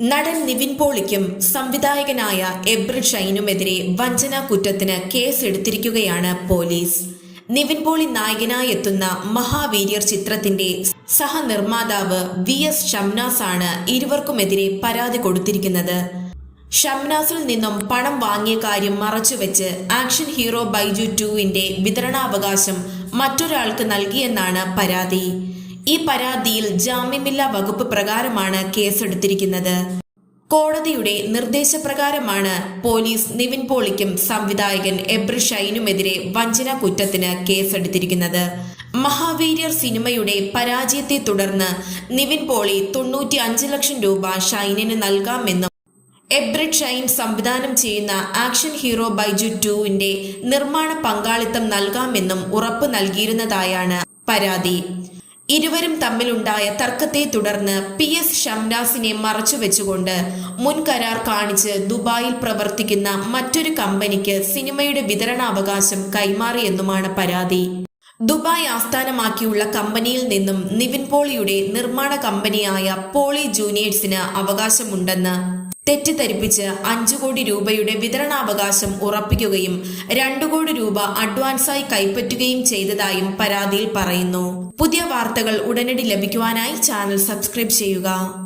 നടൻ നിവിൻ പോളിക്കും സംവിധായകനായ എബ്രിൽ ഷൈനുമെതിരെ വഞ്ചനാ കുറ്റത്തിന് കേസെടുത്തിരിക്കുകയാണ് പോലീസ്. നിവിൻ പോളി നായകനായി എത്തുന്ന മഹാവീര്യർ ചിത്രത്തിന്റെ സഹനിർമ്മാതാവ് വി എസ് ഷംനാസ് ആണ് ഇരുവർക്കുമെതിരെ പരാതി കൊടുത്തിരിക്കുന്നത്. ഷംനാസിൽ നിന്നും പണം വാങ്ങിയ കാര്യം മറച്ചുവെച്ച് ആക്ഷൻ ഹീറോ ബൈജു ടുവിന്റെ വിതരണാവകാശം മറ്റൊരാൾക്ക് നൽകിയെന്നാണ് പരാതി. ഈ പരാതിയിൽ ജാമ്യമില്ലാ വകുപ്പ് പ്രകാരമാണ് കേസെടുത്തിരിക്കുന്നത്. കോടതിയുടെ നിർദ്ദേശപ്രകാരമാണ് പോലീസ് നിവിൻ പോളിക്കും സംവിധായകൻ എബ്രി ഷൈനുമെതിരെ വഞ്ചന കുറ്റത്തിന് കേസെടുത്തിരിക്കുന്നത്. മഹാവീര്യർ സിനിമയുടെ പരാജയത്തെ തുടർന്ന് നിവിൻ പോളി തൊണ്ണൂറ്റി അഞ്ച് ലക്ഷം രൂപ ഷൈനിന് നൽകാമെന്നും എബ്രിഡ് ഷൈൻ സംവിധാനം ചെയ്യുന്ന ആക്ഷൻ ഹീറോ ബൈജു ടുവിന്റെ നിർമ്മാണ പങ്കാളിത്തം നൽകാമെന്നും ഉറപ്പ് നൽകിയിരുന്നതായാണ് പരാതി. ഇരുവരും തമ്മിലുണ്ടായ തർക്കത്തെ തുടർന്ന് പി എസ് ഷംനാസിനെ മറച്ചുവെച്ചുകൊണ്ട് മുൻകരാർ കാണിച്ച് ദുബായിൽ പ്രവർത്തിക്കുന്ന മറ്റൊരു കമ്പനിക്ക് സിനിമയുടെ വിതരണാവകാശം കൈമാറിയെന്നുമാണ് പരാതി. ദുബായ് ആസ്ഥാനമാക്കിയുള്ള കമ്പനിയിൽ നിന്നും നിവിൻ പോളിയുടെ നിർമ്മാണ കമ്പനിയായ പോളി ജൂനിയേഴ്സിന് അവകാശമുണ്ടെന്ന് തെറ്റിദ്ധരിപ്പിച്ച് അഞ്ചു കോടി രൂപയുടെ വിതരണാവകാശം ഉറപ്പിക്കുകയും രണ്ടു കോടി രൂപ അഡ്വാൻസായി കൈപ്പറ്റുകയും ചെയ്തതായും പരാതിയിൽ പറയുന്നു. പുതിയ വാർത്തകൾ ഉടനടി ലഭിക്കുവാനായി ചാനൽ സബ്സ്ക്രൈബ് ചെയ്യുക.